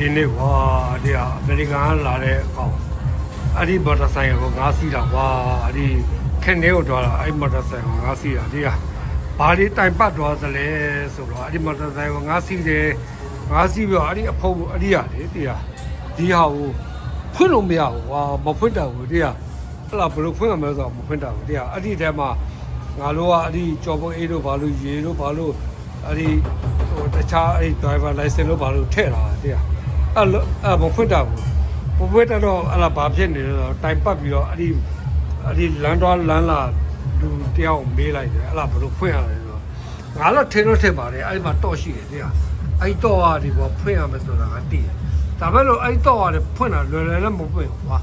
ဒီနေ့ကွာဒီဟာအမေရိကန်ကလာတဲ့အကောင်အဲ့ဒီမော်တော်ဆိုင်ကိုငါးစီးတာကွာအဲ့ဒီခင်နေကိုတော့အဲ့မော်တော်ဆိုင်ကိုငါးစီးတာဒီဟာဘာလေးတိုင်ပတ်သွားသလဲဆိုတော့အဲ့ဒီမော်တော်ဆိုင်ကိုငါးစီးတယ်ငါးစီးပြီးတော့အဲ့ဒီအဖုံအဲ့ဒီဟာလေဒီဟာဒီဟာကိုဖွင့်လို့မရဘူးကွာမဖွင့်တော့ဘူးဒီဟာအဲ့လားဘယ်လိုဖွင့်ရမလဲဆိုတော့မဖွင့်တော့ဘူးဒီဟာအဲ့ဒီထဲမှာငါတို့ကအဲ့ဒီကြော်ပုံအေးတို့ဘာလို့ရေတို့ဘာလို့အဲ့ဒီဟိုတခြားအဲ့ဒီ driver license လို့ဘာလို့ထည့်လာတဲ့ဟာ အဲ့လိုအဲ့မဖွင့်တာဘူးမဖွင့်တော့အဲ့လာဘာဖြစ်နေလဲဆိုတော့တိုင်ပတ်ပြီးတော့အဲ့ဒီအဲ့ဒီလမ်းတော်လမ်းလာလူတယောက်မေးလိုက်တယ်အဲ့လာဘယ်လိုဖွင့်ရလဲဆိုတော့ငါတော့ထင်တော့ထင်ပါတယ်အဲ့ဒီမှာတော့ရှိတယ်တရားအဲ့တော့ဟာဒီဘောဖွင့်ရမယ်ဆိုတာကတည်တယ်ဒါပဲလို့အဲ့တော့ဟာဖွင့်တာလွယ်လွယ်လည်းမဖွင့်ဘူးကွာ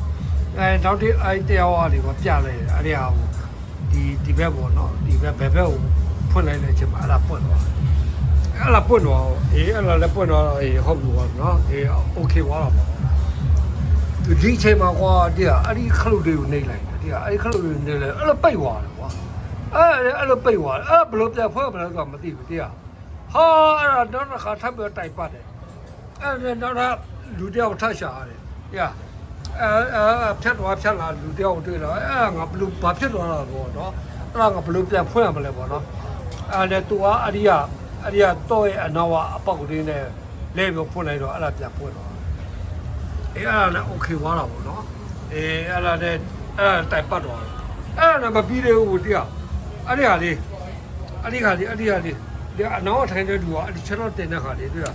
အဲနောက်တစ်အဲ့တယောက်ဟာဒီဘောပြလိုက်တယ်အဲ့ဒီဟာကိုဒီဒီဘက်ပေါ့နော်ဒီဘက်ဘယ်ဘက်ကိုဖွင့်လိုက်တဲ့အချိန်မှာအဲ့လာပွင့်သွားတယ်အဲ့ လာပွင့်တော့အေးအဲ့လာလည်းပွင့်တော့အေးဟုတ်ပြီပေါ့နော်အေးโอเคသွားတော့ပေါ့ဒီအချိန်မှာကွာတရားအဲ့ဒီခလုတ်တွေကိုနှိပ်လိုက်တယ်တရားအဲ့ဒီခလုတ်တွေကိုနှိပ်လိုက်အဲ့လိုပိတ်သွားတယ်ကွာအဲ့အဲ့လိုပိတ်သွားတယ်အဲ့ဘယ်လိုပြန်ဖွဲ့မလဲဆိုတာမသိဘူးတရားဟာအဲ့ဒါတော့တစ်ခါထပ်ပြီးတိုက်ပတ်တယ်အဲ့ဒါတော့လူတယောက်ထပ်ရှာရတယ်တရားအဲအဲဖြတ်သွားဖြတ်လာလူတယောက်တွေ့လာအဲ့ငါဘလူဘာဖြစ်သွားတာပေါ့နော်အဲ့ဒါငါဘလူပြန်ဖွဲ့ရမလဲပေါ့နော်အဲ့ဒါသူကအဲ့ဒီက အဲ့ဒီကတော့ရဲ့အနောက်ကအပေါက်လေးနဲ့လဲပြီးဖွင့်လိုက်တော့အဲ့ဒါပြန်ဖွင့်တော့အေးအဲ့ဒါနဲ့ okay ွားတာပေါ့နော်အေးအဲ့ဒါနဲ့အဲ့ဒါတိုင်ပတ်တော့အဲ့ဒါနဲ့မပြီးသေးဘူးတရားအဲ့ဒီဟာလေးအဲ့ဒီဟာလေးအဲ့ဒီဟာလေးဒီအနောက်ကထိုင်တဲ့သူကအဲ့ဒီ channel တင်တဲ့ခါလေးတွေ့ရ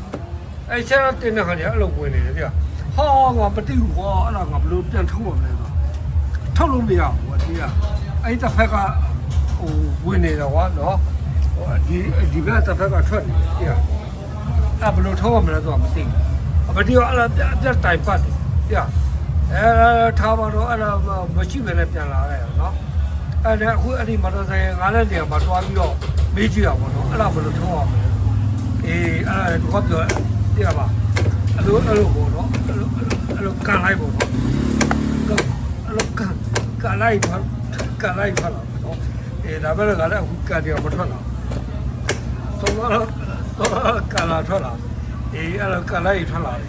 အဲ့ channel တင်တဲ့ခါလေးအဲ့လိုဝင်နေတယ်တရားဟာငါမသိဘူးကွာအဲ့ဒါငါဘယ်လိုပြန်ထုတ်ရမလဲကွာထုတ်လို့မရဘူးတရားအဲ့ဒီတစ်ဖက်ကဟိုဝင်နေတော့ကွာနော် ဒီဒီဘက်တစ်ဖက်ကထွက်နေတယ်ပြအဲ့ဘယ်လိုထောက်ရမလဲတော့မသိဘူးအမတီရောအဲ့ဒါပြပြတိုင်ပတ်တယ်ပြအဲထားပါတော့အဲ့ဒါမရှိဘဲနဲ့ပြန်လာရတယ်နော်အဲ့ဒါအခုအဲ့ဒီမတော်ဆိုင်ငါလည်းနေရာမှာတွားပြီးတော့မေးကြည့်ရပါတော့အဲ့ဒါဘယ်လိုထောက်ရမလဲအေးအဲ့ဒါတော့ပြောပြပါအဲ့လိုအဲ့လိုပေါ့နော်အဲ့လိုအဲ့လိုကန်လိုက်ပေါ့နော်အဲ့လိုကန်ကန်လိုက်ပါကန်လိုက်ပါတော့အေးဒါပဲကလည်းအခုကန်တယ်မထွက်လာဘူး သုံးတော့ကာလာထွက်လာအေးအဲ့တော့ကာလာကြီးထွက်လာတယ်